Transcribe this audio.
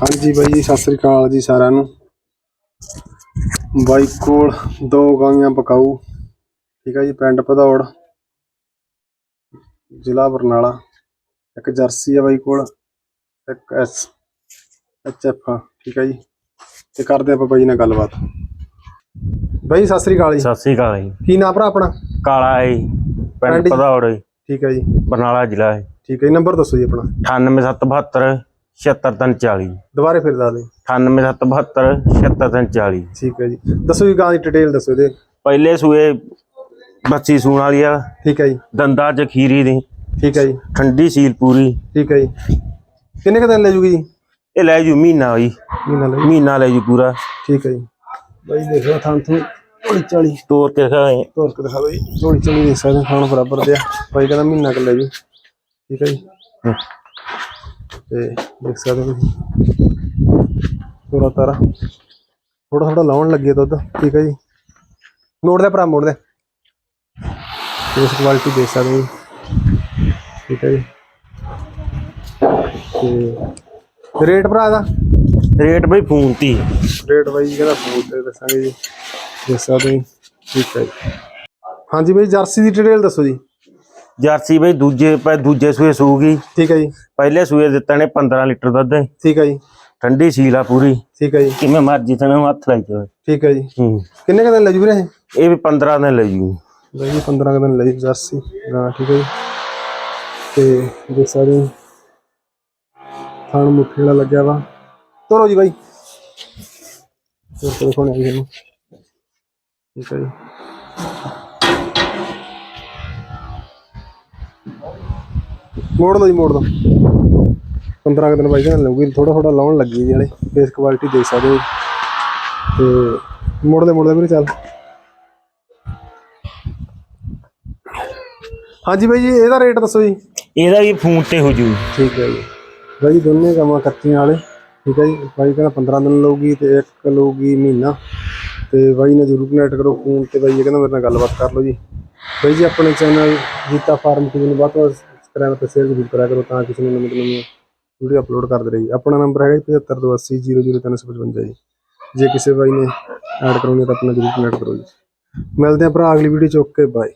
ਹਾਂਜੀ ਬਾਈ ਜੀ ਸਤਿ ਸ੍ਰੀ ਅਕਾਲ ਜੀ ਸਾਰਿਆਂ ਨੂੰ। ਬਾਈ ਕੋਲ ਦੋ ਗਾਈਆਂ ਪਕਾਊ। ਠੀਕ ਹੈ ਜੀ ਪਿੰਡ ਭਦੌੜ ਜ਼ਿਲ੍ਹਾ ਬਰਨਾਲਾ। ਇੱਕ ਜਰਸੀ ਹੈ ਬਾਈ ਕੋਲ ਇੱਕ ਐਸ ਐਚ ਐਫ ਠੀਕ ਹੈ ਜੀ ਤੇ ਕਰਦੇ ਆਪਾਂ ਬਾਈ ਨਾਲ ਗੱਲਬਾਤ। ਬਾਈ ਸਤਿ ਸ੍ਰੀ ਅਕਾਲ ਜੀ। ਸਤਿ ਸ੍ਰੀ ਅਕਾਲ ਜੀ। ਕੀ ਨਾਂ ਭਰਾ ਆਪਣਾ? ਕਾਲਾ ਹੈ ਜੀ, ਪਿੰਡ ਪਿੰਡ ਜੀ? ਪਧੌੜ ਜੀ, ਠੀਕ ਹੈ ਜੀ। ਬਰਨਾਲਾ ਜ਼ਿਲ੍ਹਾ ਹੈ। ਠੀਕ ਹੈ ਜੀ ਨੰਬਰ ਦੱਸੋ ਜੀ ਆਪਣਾ। 98772 76340 ਦੁਬਾਰੇ ਫਿਰ ਦੱਸ ਦਿਓ 98772 76340 ਠੀਕ ਹੈ ਜੀ। ਦੱਸੋ ਜੀ ਗਾਂ ਦੀ ਡਿਟੇਲ ਦੱਸੋ ਇਹਦੇ। ਪਹਿਲੇ ਸੂਏ ਬੱਚੀ ਸੂਣ ਵਾਲੀ ਆ। ਠੀਕ ਹੈ ਜੀ। ਦੰਦਾਂ ਚ ਖੀਰੀ ਦੀ। ਠੀਕ ਹੈ ਜੀ। ਠੰਡੀ ਸੀਲ ਪੂਰੀ। ਠੀਕ ਹੈ ਜੀ। ਕਿੰਨੇ ਕੁ ਦਿਨ ਲੈ ਜੂਗੀ? ਜੀ ਇਹ ਲੈ ਜੂ ਮਹੀਨਾ ਜੀ ਮਹੀਨਾ ਲੈ ਮਹੀਨਾ ਲੈ ਜੂ ਪੂਰਾ। ਠੀਕ ਹੈ ਜੀ। ਬਾਈ ਦੇਖੋ ਥਾਂ ਤੋਂ ਝੋਲੀ ਚਾਲੀ ਤੋਰ ਕੇ ਖਾਏ ਤੋਰ ਕੇ ਦਿਖਾ ਜੀ। ਝੋਲੀ ਚਾਲੀ ਦੇਖ ਸਕਦੇ ਖਾਣ ਬਰਾਬਰ ਦੇ ਆ। ਬਾਈ ਕਹਿੰਦਾ ਮਹੀਨਾ ਕੁ ਲੈ ਜੀ। ਠੀਕ ਹੈ ਜੀ। ਤੇ ਦੇਖ ਸਕਦੇ ਹੋ ਤੁਸੀਂ। ਤੋਰਾ ਤਾਰਾ। ਥੋੜਾ ਥੋੜਾ ਲਾਉਣ ਲੱਗੇ ਦੁੱਧ ਠੀਕ ਹੈ ਜੀ। ਮੋੜ ਦੇ ਭਰਾ ਮੋੜ ਦੇ। ਇਸ ਕੁਆਲਿਟੀ ਦੇਖ ਸਕਦੇ ਹੋ। ਠੀਕ ਹੈ ਜੀ। ਤੇ ਰੇਟ ਭਰਾ ਦਾ ਰੇਟ ਬਈ ਫੋਨ ਤੀ ਰੇਟ ਬਾਈ ਕਹਿੰਦਾ ਫੋਨ ਤੇ ਦੱਸਾਂਗੇ ਜੀ। ਦੇਖ ਸਕਦੇ ਹੋ ਜੀ। ਠੀਕ ਹੈ ਜੀ। ਹਾਂਜੀ ਬਾਈ ਜਰਸੀ ਦੀ ਡਿਟੇਲ ਦੱਸੋ ਜੀ। ਜਰਸੀ ਬਈ ਦੂਜੇ ਪੈ ਦੂਜੇ ਸੂਏ ਸੂਗੀ। ਠੀਕ ਹੈ ਜੀ। ਪਹਿਲੇ ਸੂਏ ਦਿੱਤਾ ਨੇ 15 ਲੀਟਰ ਦੁੱਧ। ਠੀਕ ਹੈ ਜੀ। ਠੰਡੀ ਸੀਲ ਆ ਪੂਰੀ। ਠੀਕ ਹੈ ਜੀ। ਕਿਵੇਂ ਮਰਜ਼ੀ ਤੈਨੂੰ ਹੱਥ ਲਾਈ ਜਾਵੇ ਠੀਕ ਹੈ ਜੀ। ਹੂੰ। ਕਿੰਨੇ ਕੁ ਦਿਨ ਲੈ ਜੂ ਵੀਰੇ ਇਹ? ਇਹ ਵੀ 15 ਦਿਨ ਲੈ ਜੂ। ਬਾਈ ਜੀ 15 ਕੁ ਦਿਨ ਲਈ ਜਰਸੀ। ਹਾਂ ਠੀਕ ਹੈ ਜੀ। ਤੇ ਦੇਖ ਸਕਦੇ ਹੋ ਥਾਣ ਮੁੱਠੀ ਵਾਲਾ ਲੱਗਿਆ ਵਾ। ਤੋਰੋ ਜੀ ਬਾਈ। ਤੋਰ ਕੇ ਦਿਖਾਉਣੇ ਆ ਜੀ ਇਹਨੂੰ। ਠੀਕ ਹੈ ਜੀ। ਮੋੜ ਲਓ ਜੀ ਮੋੜ ਲਓ 15 ਕੁ ਦਿਨ ਬਾਈ ਕਹਿੰਦਾ ਲਊਗੀ ਥੋੜਾ ਥੋੜਾ ਲਾਉਣ ਲੱਗੀ ਜੀ ਹਲੇ। ਫੇਸ ਕੁਆਲਿਟੀ ਦੇਖ ਸਕਦੇ ਹੋ ਤੇ ਮੋੜਦੇ ਮੋੜਦੇ ਵੀਰੇ ਚੱਲ। ਹਾਂਜੀ ਬਾਈ ਜੀ ਇਹਦਾ ਰੇਟ ਦੱਸੋ ਜੀ। ਇਹਦਾ ਵੀ ਫੋਨ ਤੇ ਹੋ ਜੂ। ਠੀਕ ਹੈ ਜੀ। ਬਾਈ ਦੋਨੇ ਕੰਮਾਂ ਕੱਚੀਆਂ ਵਾਲੇ। ਠੀਕ ਹੈ ਜੀ। ਬਾਈ ਕਹਿੰਦਾ 15 ਦਿਨ ਲਊਗੀ ਤੇ ਇੱਕ ਲਊਗੀ ਮਹੀਨਾ। ਤੇ ਬਾਈ ਨੇ ਜ਼ਰੂਰ ਕਨੈਕਟ ਕਰੋ ਫੋਨ ਤੇ। ਬਾਈ ਇਹ ਕਹਿੰਦਾ ਮੇਰੇ ਨਾਲ ਗੱਲਬਾਤ ਕਰ ਲਓ ਜੀ। ਬਾਈ ਜੀ ਆਪਣੇ ਚੈਨਲ ਜੀਤਾ ਫਾਰਮ ਟੀਵੀ ਨੂੰ ਵੱਧ ਤੋਂ ਵੱਧ ਸਬਸਕ੍ਰਾਈਬ ਸ਼ੇਅਰ ਜ਼ਰੂਰ ਕਰਿਆ ਕਰੋ ਤਾਂ ਕਿਸੇ ਨੂੰ ਨਵੀਂ ਤੋਂ ਨਵੀਂ ਵੀਡੀਓ ਅਪਲੋਡ ਕਰਦੇ ਰਹੀ ਆਪਣਾ ਨੰਬਰ ਹੈਗਾ ਜੀ 7528000355 ਜੀ। ਜੇ ਕਿਸੇ ਬਾਈ ਨੇ ਐਡ ਕਰਾਉਣੀ ਤਾਂ ਆਪਣਾ ਜ਼ਰੂਰ ਕਨੈਕਟ ਕਰੋ ਜੀ। ਮਿਲਦੇ ਹਾਂ ਭਰਾ, ਅਗਲੀ ਵੀਡੀਓ ਚ। Okay bye